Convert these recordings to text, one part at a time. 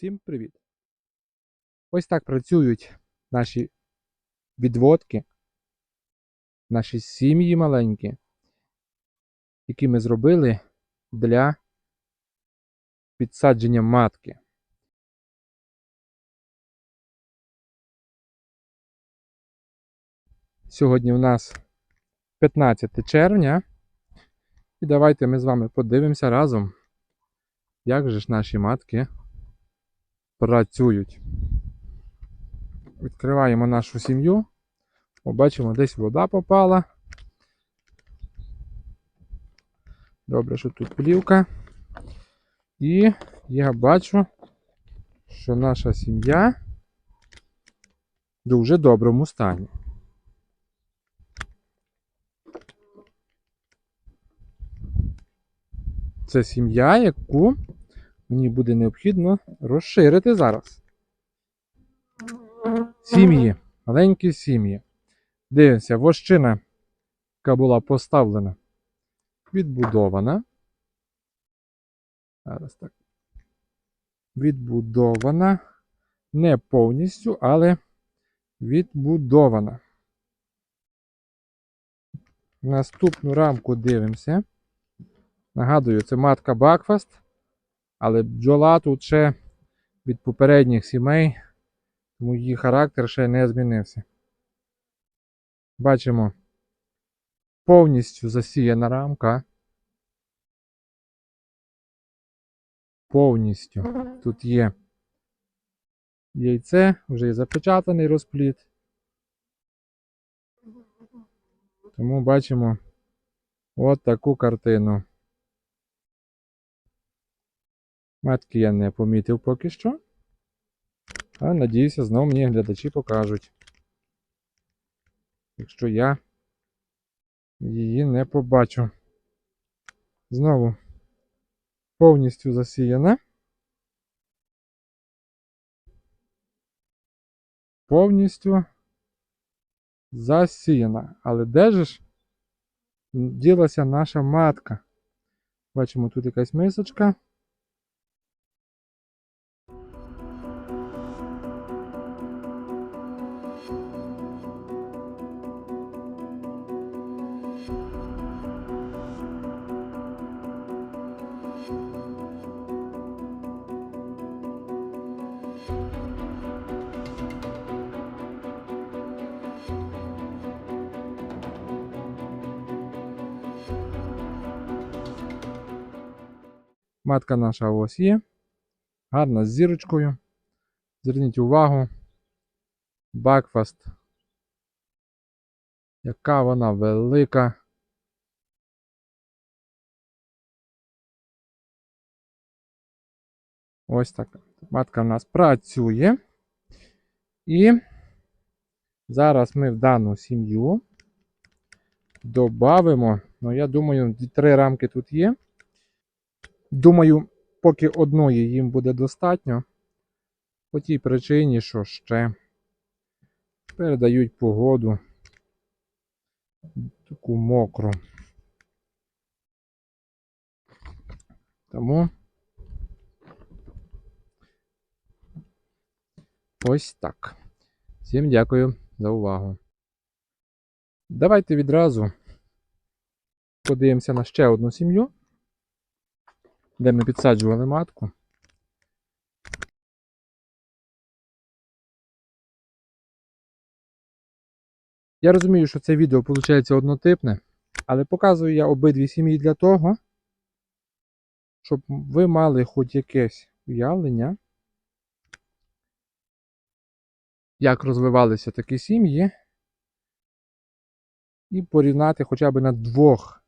Всім привіт! Ось так працюють наші відводки, наші сім'ї маленькі, які ми зробили для підсадження матки. Сьогодні у нас 15 червня, і давайте ми з вами подивимося разом, як же ж наші матки працюють. Відкриваємо нашу сім'ю. Побачимо, десь вода попала. Добре, що тут плівка. І я бачу, що наша сім'я в дуже доброму стані. Це сім'я, яку мені буде необхідно розширити зараз. Сім'ї, маленькі сім'ї. Дивимося, вощина, яка була поставлена, відбудована. Зараз так. Відбудована. Не повністю, але відбудована. Наступну рамку дивимося. Нагадую, це матка Бакфаст. Але бджола тут ще від попередніх сімей, тому її характер ще не змінився. Бачимо повністю засіяна рамка. Повністю. Тут є яйце, вже є запечатаний розплід. Тому бачимо от таку картину. Матки я не помітив поки що. А надіюся, знову мені глядачі покажуть. Якщо я її не побачу. Знову повністю засіяна. Повністю засіяна. Але де ж ділася наша матка? Бачимо тут якась мисочка. Матка наша ось є. Гарна з зірочкою. Зверніть увагу. Бакфаст. Яка вона велика. Ось така. Матка в нас працює. І зараз ми в дану сім'ю додамо, ну я думаю, три рамки тут є. Думаю, поки одної їм буде достатньо. По тій причині, що ще передають погоду таку мокру. Тому ось так. Всім дякую за увагу. Давайте відразу подивимося на ще одну сім'ю де ми підсаджували матку. Я розумію, що це відео виходить однотипне, але показую я обидві сім'ї для того, щоб ви мали хоч якесь уявлення, як розвивалися такі сім'ї, і порівняти хоча б на двох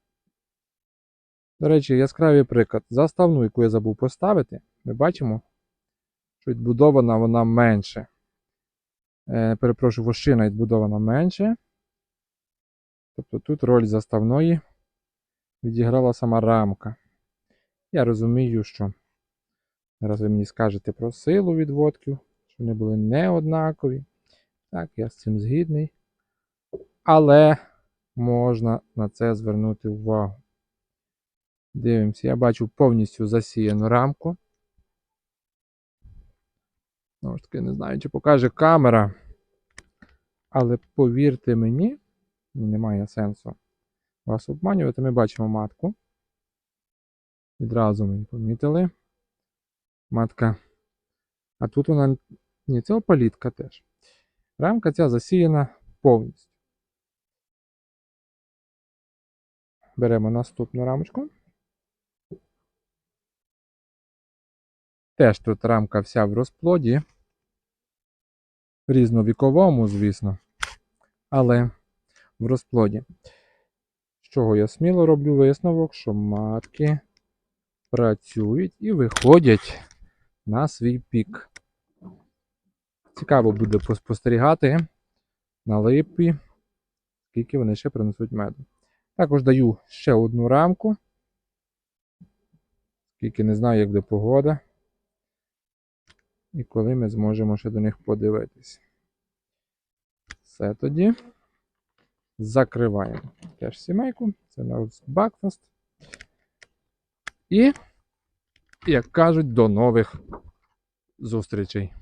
до речі, яскравий приклад. Заставну, яку я забув поставити, ми бачимо, що відбудована вона менше. Е, Перепрошую, вощина відбудована менше. Тобто тут роль заставної відіграла сама рамка. Я розумію, що зараз ви мені скажете про силу відводків, що вони були не однакові. Так, я з цим згідний. Але можна на це звернути увагу. Дивимося, я бачу повністю засіяну рамку. Знову ж таки, не знаю, чи покаже камера. Але повірте мені, немає сенсу вас обманювати. Ми бачимо матку. Відразу ми її помітили. Матка. А тут вона. Ні, це опалітка теж. Рамка ця засіяна повністю. Беремо наступну рамочку. Теж тут рамка вся в розплоді. Різновіковому, звісно. Але в розплоді. З чого я сміло роблю висновок, що матки працюють і виходять на свій пік. Цікаво буде поспостерігати на липі, скільки вони ще принесуть меду. Також даю ще одну рамку. Скільки не знаю, як буде погода. І коли ми зможемо ще до них подивитись. Все тоді. Закриваємо теж сімейку. Це на Бакфаст. І, як кажуть, до нових зустрічей.